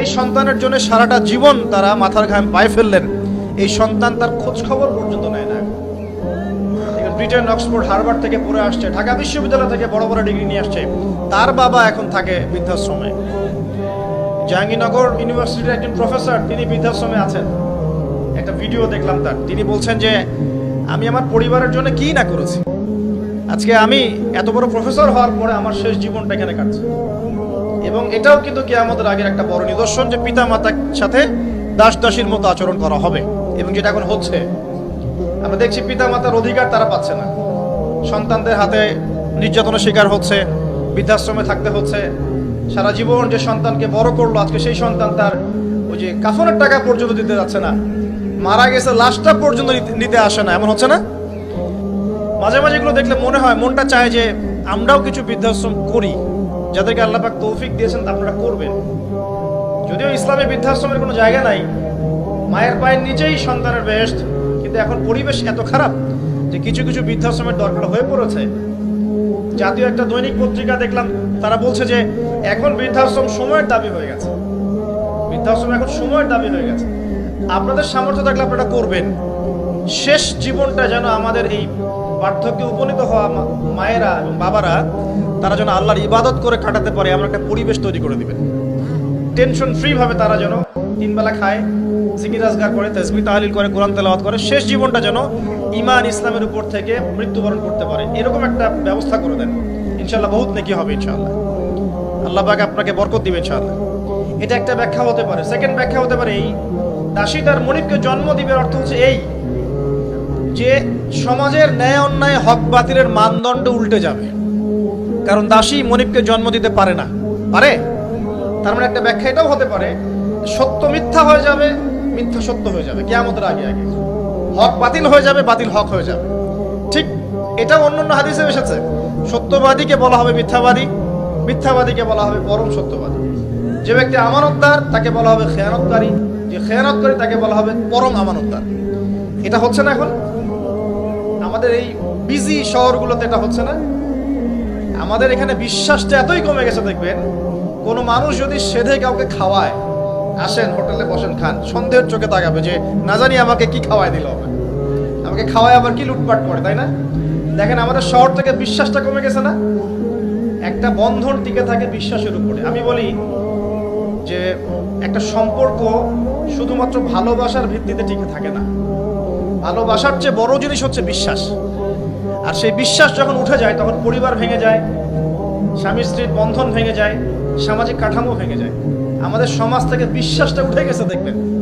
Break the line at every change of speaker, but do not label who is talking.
এই সন্তানের জন্য সারাটা জীবন তারা মাথার ঘাম পায়ে ফেললেন। এই সন্তান তার খোঁজ খবর পর্যন্ত নেয় না। ব্রিটেন, অক্সফোর্ড, হার্ভার্ড থেকে পড়ে আসছে, ঢাকা বিশ্ববিদ্যালয় থেকে বড় বড় ডিগ্রি নিয়ে আসছে। তার বাবা এখন থাকে বৃদ্ধাশ্রমে। জাহাঙ্গীরনগর ইউনিভার্সিটির একজন প্রফেসর, তিনি বৃদ্ধাশ্রমে আছেন। একটা ভিডিও দেখলাম তার। তিনি বলছেন যে, আমি আমার পরিবারের জন্য কি না করেছি? আজকে আমি এত বড় প্রফেসর হওয়ার পরে আমার শেষ জীবনটা এখানে কাটছে। এবং এটাও কিন্তু কি আমাদের আগের একটা বড় নিদর্শন যে পিতা মাতার সাথে দাস দাসীর মতো আচরণ করা হবে এবং যেটা এখন হচ্ছে। আমরা দেখছি পিতা মাতার অধিকার তারা পাচ্ছে না। সন্তানদের হাতে নির্যাতনের শিকার হচ্ছে, বৃদ্ধাশ্রমে থাকতে হচ্ছে। সারা জীবন যে সন্তানকে বড় করল, আজকে সেই সন্তান তার ওই যে কাফনের টাকা পর্যন্ত দিতে যাচ্ছে না। মারা গেছে, লাশটা পর্যন্ত নিতে- নিতে আসে না। এমন হচ্ছে না? মাঝে মাঝে এগুলো দেখলে মনে হয়, মনটা চায় যে আমরাও কিছু বৃদ্ধাশ্রম করি। যাদেরকে আল্লাপাক তৌফিক দিয়েছেন তা আপনারা করবেন। যদিও ইসলামে বৃদ্ধাশ্রমের কোনো জায়গা নাই, মায়ের পায়ের নিচেই সন্তানের বেস্ট কিন্তু এখন পরিবেশ এত খারাপ যে কিছু কিছু বৃদ্ধাশ্রমের দরকার হয়ে পড়েছে। জাতীয় একটা দৈনিক পত্রিকা দেখলাম, তারা বলছে যে এখন বৃদ্ধাশ্রম সময়ের দাবি হয়ে গেছে। বৃদ্ধাশ্রম এখন সময়ের দাবি হয়ে গেছে। আপনাদের সামর্থ্য থাকলে আপনারা করবেন। শেষ জীবনটা যেন আমাদের এই বার্ধক্যে উপনীত হওয়া মায়েরা এবং বাবারা, তারা যেন আল্লাহর ইবাদত করে কাটাতে পারে, এমন একটা পরিবেশ তৈরি করে দিবেন। টেনশন ফ্রি ভাবে তারা যেন তিনবেলা খায় জিকির আজগার করে তসবি তাহলিল করে, কোরআন তেলাওয়াত করে, শেষ জীবনটা যেন ইমান ইসলামের উপর থেকে মৃত্যুবরণ করতে পারে। এরকম একটা ব্যবস্থা করে দেন। ইনশাল্লাহ বহুত নেকি হবে ইনশাল্লাহ আল্লাহ পাক আপনাকে বরকত দিবে ইনশাল্লাহ এটা একটা ব্যাখ্যা হতে পারে। সেকেন্ড ব্যাখ্যা হতে পারে এই, দাসী তার মনিবকে জন্ম দিবে অর্থ হচ্ছে এই যে সমাজের ন্যায় অন্যায় হক বাতিলের মানদণ্ড উল্টে যাবে। কারণ দাসী মনিবকে জন্ম দিতে পারে না। পারে? তার মানে একটা ব্যাখ্যা এটাও হতে পারে সত্য মিথ্যা হয়ে যাবে, মিথ্যা সত্য হয়ে যাবে। কেয়ামতের আগে আগে। হক বাতিল হয়ে যাবে, বাতিল হক হয়ে যাবে। ঠিক এটা অন্য অন্য হাদিসে এসেছে। সত্যবাদীকে বলা হবে মিথ্যাবাদী, মিথ্যাবাদীকে বলা হবে পরম সত্যবাদী। যে ব্যক্তি আমানতদার, তাকে বলা হবে খেয়ানতকারী। যে খেয়ানতকারী, তাকে বলা হবে পরম আমানতদার। এটা হচ্ছে না এখন? আমাদের এই বিজি শহরগুলোতে এটা হচ্ছে না। আমাদের এখানে বিশ্বাসটা এতই কমে গেছে দেখবেন, কোনো মানুষ যদি সেধে কাউকে খাওয়ায়, আসেন হোটেলে বসেন, খান, সন্দেহের চোখে তাকাবে যে, না জানি আমাকে কি খাওয়ায় দিল আমাকে খাওয়ায় আবার কি লুটপাট করে, তাই না? দেখেন আমাদের শহর থেকে বিশ্বাসটা কমে গেছে না? একটা বন্ধন টিকে থাকে বিশ্বাসের উপরে। আমি বলি যে, একটা সম্পর্ক শুধুমাত্র ভালোবাসার ভিত্তিতে টিকে থাকে না। ভালোবাসার চেয়ে বড় জিনিস হচ্ছে বিশ্বাস। আর সেই বিশ্বাস যখন উঠে যায়, তখন পরিবার ভেঙে যায়, স্বামী স্ত্রীর বন্ধন ভেঙে যায়, সামাজিক কাঠামো ভেঙে যায়। আমাদের সমাজ থেকে বিশ্বাসটা উঠে গেছে, দেখবেন।